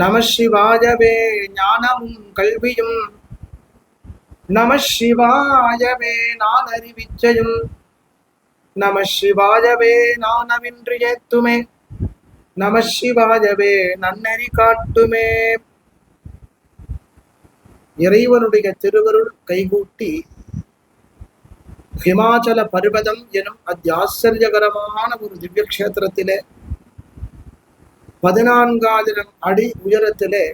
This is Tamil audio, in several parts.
நம சிவாயவே ஞானமும் கல்வியும். நம சிவாயவே நான் அறிவிச்சையும் நம சிவாயவே நான் நானவின்றி ஏத்துமே. நம சிவாயவே நன்னறி காட்டுமே. இறைவனுடைய திருவருள் கைகூட்டி ஹிமாச்சல பர்வதம் எனும் அத்தியாச்சரியகரமான ஒரு திவ்ய கஷேத்திரத்திலே பதினான்காயிரம் அடி உயரத்திலே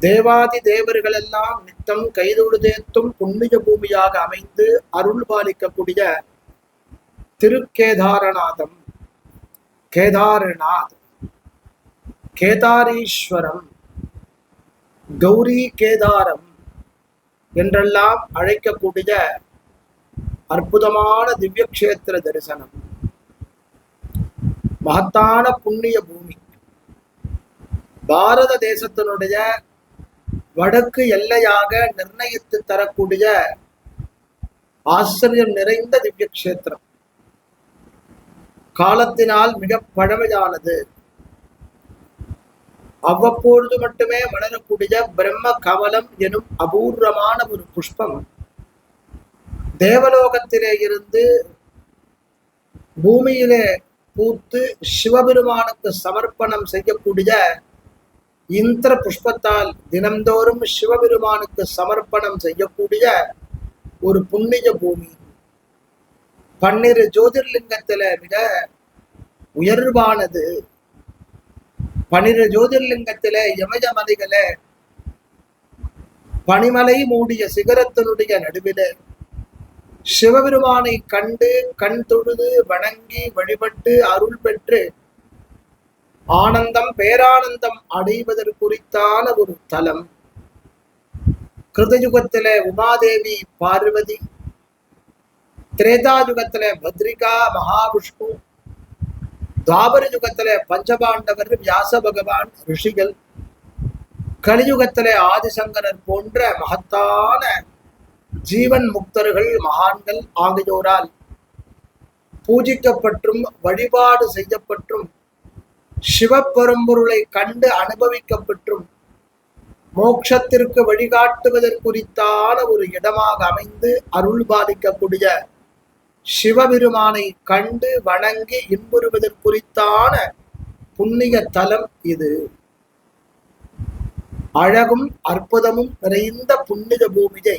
தேவாதி தேவர்கள் எல்லாம் நித்தம் கைதொழுதேத்தும் புண்ணிய பூமியாக அமைந்து அருள் பாலிக்கக்கூடிய திருக்கேதாரநாதம். கேதாரநாத். கேதாரீஸ்வரம். கௌரி கேதாரம் என்றெல்லாம் அழைக்கக்கூடிய அற்புதமான திவ்ய கஷேத்திர தரிசனம். மகத்தான புண்ணிய பூமி. பாரத தேசத்தினுடைய வடக்கு எல்லையாக நிர்ணயித்து தரக்கூடிய ஆச்சரியம் நிறைந்த திவ்ய கஷேத்திரம். காலத்தினால் மிக பழமையானது. அவ்வப்பொழுது மட்டுமே வளரக்கூடிய பிரம்ம கவலம் எனும் அபூர்வமான ஒரு புஷ்பம் தேவலோகத்திலே இருந்து பூமியிலே பூத்து சிவபெருமானுக்கு சமர்ப்பணம் செய்யக்கூடிய இந்திர புஷ்பத்தால் தினந்தோறும் சிவபெருமானுக்கு சமர்ப்பணம் செய்யக்கூடிய ஒரு புண்ணிய பூமி. பன்னிரு ஜோதிர்லிங்கத்துல மிக உயர்வானது. பன்னிரு ஜோதிர்லிங்கத்தில யமயமலைகளை பனிமலை மூடிய சிகரத்தினுடைய நடுவில சிவபெருமானை கண்டு கண் தொழுது வணங்கி வழிபட்டு அருள் பெற்று ஆனந்தம் பேரானந்தம் அடைவதற்குறித்தான ஒரு தலம். கிருதயுகத்துல உமாதேவி பார்வதி திரேதாயுகத்தில பத்ரிகா மகாவிஷ்ணு துவாபர யுகத்துல பஞ்சபாண்டவர் வியாச பகவான் ரிஷிகள் கலியுகத்துல ஆதிசங்கரர் போன்ற மகத்தான ஜீவன் முக்தர்கள் மகான்கள் ஆகியோரால் பூஜிக்கப்பட்டும் வழிபாடு செய்யப்பட்டும் சிவப்பெரும்பொருளை கண்டு அனுபவிக்கப்பட்டும் மோட்சத்திற்கு வழிகாட்டுவதற்குறித்தான ஒரு இடமாக அமைந்து அருள் பாதிக்கக்கூடிய சிவபெருமானை கண்டு வணங்கி இன்புறுவதற்குறித்தான புண்ணிய தலம் இது. அழகும் அற்புதமும் நிறைந்த புண்ணிய பூமியை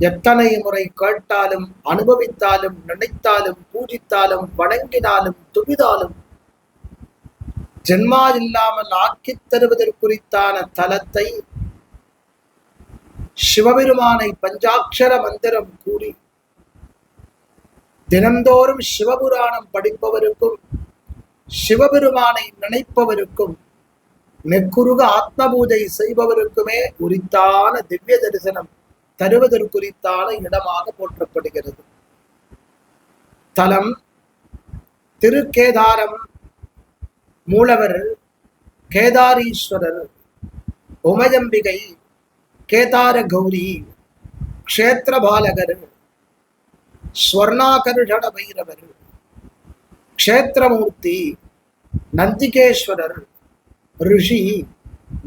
எத்தனை முறை கேட்டாலும் அனுபவித்தாலும் நினைத்தாலும் பூஜித்தாலும் வணங்கினாலும் துவிதாலும் ஜென்மா இல்லாமல் ஆக்கித் தருவதற்குறித்தான தலத்தை சிவபெருமானை பஞ்சாட்சர மந்திரம் கூறி தினந்தோறும் சிவபுராணம் படிப்பவருக்கும் சிவபெருமானை நினைப்பவருக்கும் நெக்குருக ஆத்ம பூஜை செய்பவருக்குமே உரித்தான திவ்ய தரிசனம். தருவதற்குறித்தான இடமாக போற்றப்படுகிறது. தலம் திருக்கேதாரம் மூலவர் கேதாரீஸ்வரர் உமயம்பிகை கேதார கௌரி க்ஷேத்திரபாலகர் ஸ்வர்ணாகர்ஷண பைரவர் க்ஷேத்திரமூர்த்தி நந்திகேஸ்வரர் ரிஷி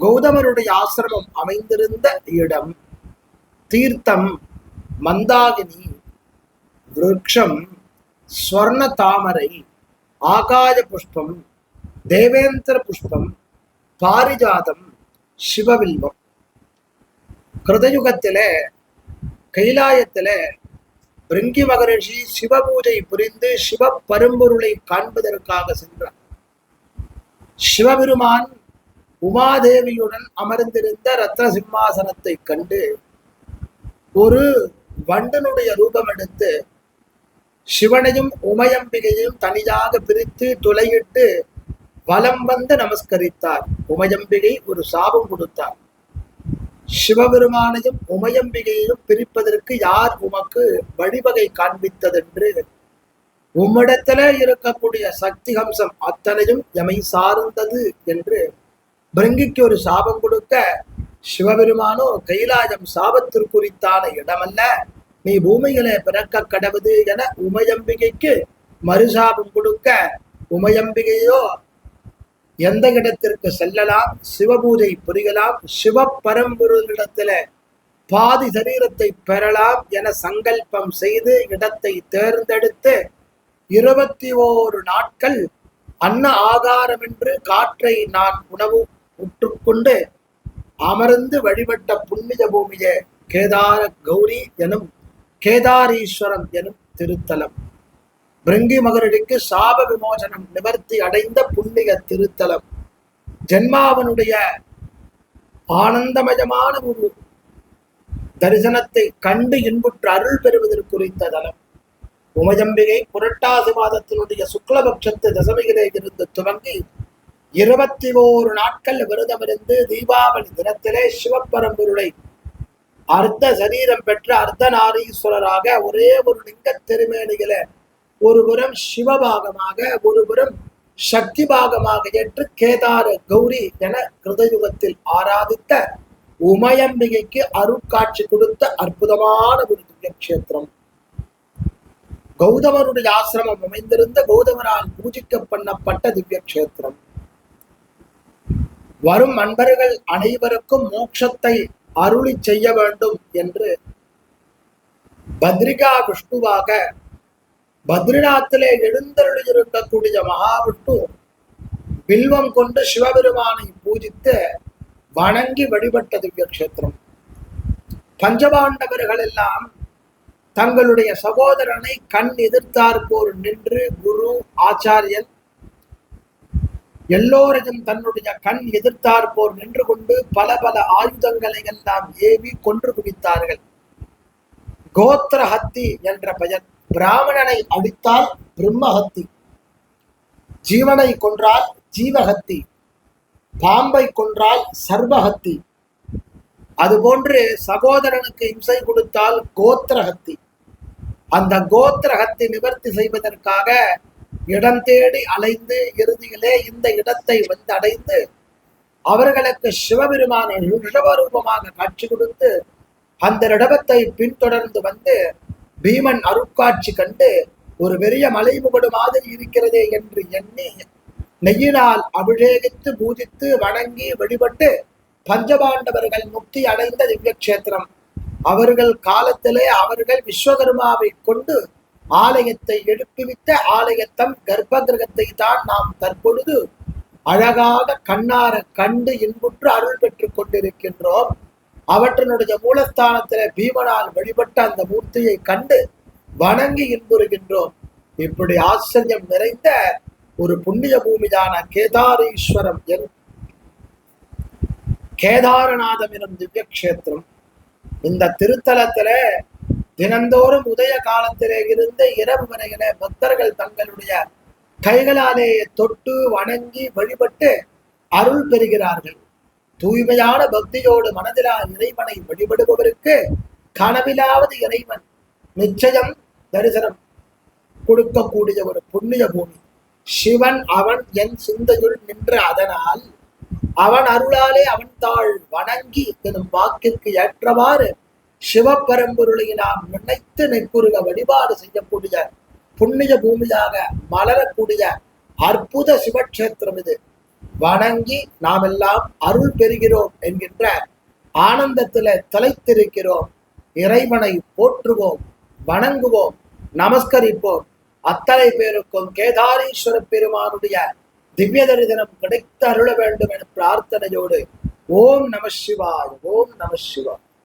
கௌதமருடைய ஆசிரமம் அமைந்திருந்த இடம். தீர்த்தம் மந்தாகினி விருட்சம் ஸ்வர்ண தாமரை ஆகாய புஷ்பம் தேவேந்திர புஷ்பம் பாரிஜாதம் சிவவில்வம் கிருதயுகத்தில கைலாயத்தில பிருங்கி மகரிஷி சிவபூஜை புரிந்து சிவ பரும்பொருளை காண்பதற்காக சென்றார். சிவபெருமான் உமாதேவியுடன் அமர்ந்திருந்த ரத்ன சிம்மாசனத்தை கண்டு ஒரு வண்டனுடைய ரூபம் எடுத்து சிவனையும் உமையம்பிகையையும் தனியாக பிரித்து துளையிட்டு வலம் வந்து நமஸ்கரித்தார். உமையம்பிகை ஒரு சாபம் கொடுத்தார். சிவபெருமானையும் உமையம்பிகையையும் பிரிப்பதற்கு யார் உமக்கு வழிவகை காண்பித்ததென்று உம்மிடத்துல இருக்கக்கூடிய சக்தி ஹம்சம் அத்தனையும் எமை சார்ந்தது என்று பிரங்கிக்கு ஒரு சாபம் கொடுக்க சிவபெருமானோ கைலாயம் சாபத்திற்குறித்தான இடமல்ல. நீ பூமியிலே பிறக்க கடவுது என உமையம்பிகைக்கு மறுசாபம் கொடுக்க உமையம்பிகையோ எந்த இடத்திற்கு செல்லலாம்? சிவபூஜை புரியலாம். சிவ பரம்பொருளிடத்துல பாதி சரீரத்தை பெறலாம் என சங்கல்பம் செய்து இடத்தை தேர்ந்தெடுத்து இருபத்தி ஓரு நாட்கள் அன்ன ஆகாரமென்று காற்றை நான் உணவு உற்றுக்கொண்டு அமர்ந்து வழிபட்ட புண்ணிய பூமிய கேதார கௌரி எனும் கேதாரீஸ்வரம் எனும் திருத்தலம். பிருங்கி மகரடிக்கு சாப விமோசனம் நிவர்த்தி அடைந்த புண்ணிய திருத்தலம். ஜென்மாவனுடைய ஆனந்தமயமான ஒரு தரிசனத்தை கண்டு இன்புற்று அருள் பெறுவதற்குறித்த தலம். உமஜம்பிகை புரட்டாசி மாதத்தினுடைய சுக்லபட்சத்து தசமியிலே இருந்து துவங்கி இருபத்தி ஓரு நாட்கள் விரதமிருந்து தீபாவளி தினத்திலே சிவப்பரம்பொருளை அர்த்த சரீரம் பெற்ற அர்த்தநாரீஸ்வரராக ஒரே ஒரு லிங்க திருமேனியில ஒரு புறம் சிவபாகமாக ஒரு புறம் சக்தி பாகமாக ஏற்று கேதார கௌரி என கிருதயுகத்தில் ஆராதித்த உமயம்பிகைக்கு அருட்காட்சி கொடுத்த அற்புதமான ஒரு திவ்ய கௌதமருடைய ஆசிரமம் அமைந்திருந்த கௌதமரால் பூஜிக்க பண்ணப்பட்ட திவ்யக்ஷேத்திரம். கஷேத்திரம் வரும் அன்பர்கள் அனைவருக்கும் மோட்சத்தை அருளி செய்ய வேண்டும் என்று பத்ரிகா விஷ்ணுவாக பத்ரிநாத்திலே எழுந்தருளி இருக்கக்கூடிய மகாவிஷ்ணு பில்வம் கொண்டு சிவபெருமானை பூஜித்து வணங்கி வழிபட்ட திவ்ய கஷேத்திரம் பஞ்சபாண்டவர்கள் எல்லாம் தங்களுடைய சகோதரனை கண் எதிர்த்தார்போர் நின்று குரு ஆச்சாரியன் எல்லோரையும் தன்னுடைய கண் எதிர்த்தார் போர் நின்று கொண்டு பல பல ஆயுதங்களை எல்லாம் ஏவி கொன்று குவித்தார்கள். கோத்திர ஹத்தி என்ற பெயர். பிராமணனை அடித்தால் பிரம்மஹத்தி. ஜீவனை கொன்றால் ஜீவஹத்தி. பாம்பை கொன்றால் சர்வஹத்தி. அதுபோன்று சகோதரனுக்கு இம்சை கொடுத்தால் கோத்திரஹத்தி. அந்த கோத்திரகத்தை நிவர்த்தி செய்வதற்காக இடம் தேடி அலைந்து இறுதியிலே இந்த இடத்தை வந்து அடைந்து அவர்களுக்கு சிவபெருமான ரிஷபரூபமாக காட்சி கொடுத்து அந்த இடத்தை பின்தொடர்ந்து வந்து பீமன் அருட்காட்சி கண்டு ஒரு பெரிய மலைமுகடு மாதிரி இருக்கிறதே என்று எண்ணி நெய்யினால் அபிஷேகித்து பூஜித்து வணங்கி வழிபட்டு பஞ்சபாண்டவர்கள் முக்தி அடைந்த திவ்ய கஷேத்திரம் அவர்கள் காலத்திலே அவர்கள் விஸ்வகர்மாவை கொண்டு ஆலயத்தை எழுப்பிவிட்ட ஆலயத்தம் கர்ப்ப கிரகத்தை தான் நாம் தற்பொழுது அழகாக கண்ணார கண்டு இன்புற்று அருள் பெற்றுக் கொண்டிருக்கின்றோம். அவற்றினுடைய மூலஸ்தானத்தில பீமனால் வழிபட்ட அந்த மூர்த்தியை கண்டு வணங்கி இன்புறுகின்றோம். இப்படி ஆச்சரியம் நிறைந்த ஒரு புண்ணிய பூமியான கேதாரீஸ்வரம் என் கேதாரநாதம் எனும் திவ்ய கஷேத்திரம் இந்த திருத்தலத்துல தினந்தோறும் உதய காலத்திலே இருந்து இரவு வரையில பக்தர்கள் தங்களுடைய கைகளாலே தொட்டு வணங்கி வழிபட்டு அருள் பெறுகிறார்கள். தூய்மையான பக்தியோடு மனதிலா இறைவனை வழிபடுபவருக்கு கனவிலாவது இறைவன் நிச்சயம் தரிசனம் கொடுக்கக்கூடிய ஒரு புண்ணிய பூமி. சிவன் அவன் என் சிந்தையுள் நின்ற அதனால் அவன் அருளாலே அவன் தாள் வணங்கி எனும் வாக்கிற்கு ஏற்றவாறு சிவபரம்பொருளை நாம் நினைத்து நெக்குருக வழிபாடு செய்யக்கூடிய புண்ணிய பூமியாக மலரக்கூடிய அற்புத சிவக்ஷேத்திரம் இது. வணங்கி நாம் எல்லாம் அருள் பெறுகிறோம் என்கின்ற ஆனந்தத்துல தலைத்திருக்கிறோம். இறைவனை போற்றுவோம் வணங்குவோம் நமஸ்கரிப்போம். அத்தனை பேருக்கும் கேதாரீஸ்வர பெருமானுடைய திவ்ய தரிசனம் கிடைத்து அருள வேண்டும் என பிரார்த்தனையோடு ஓம் நம சிவாய் ஓம் நம சிவாய்.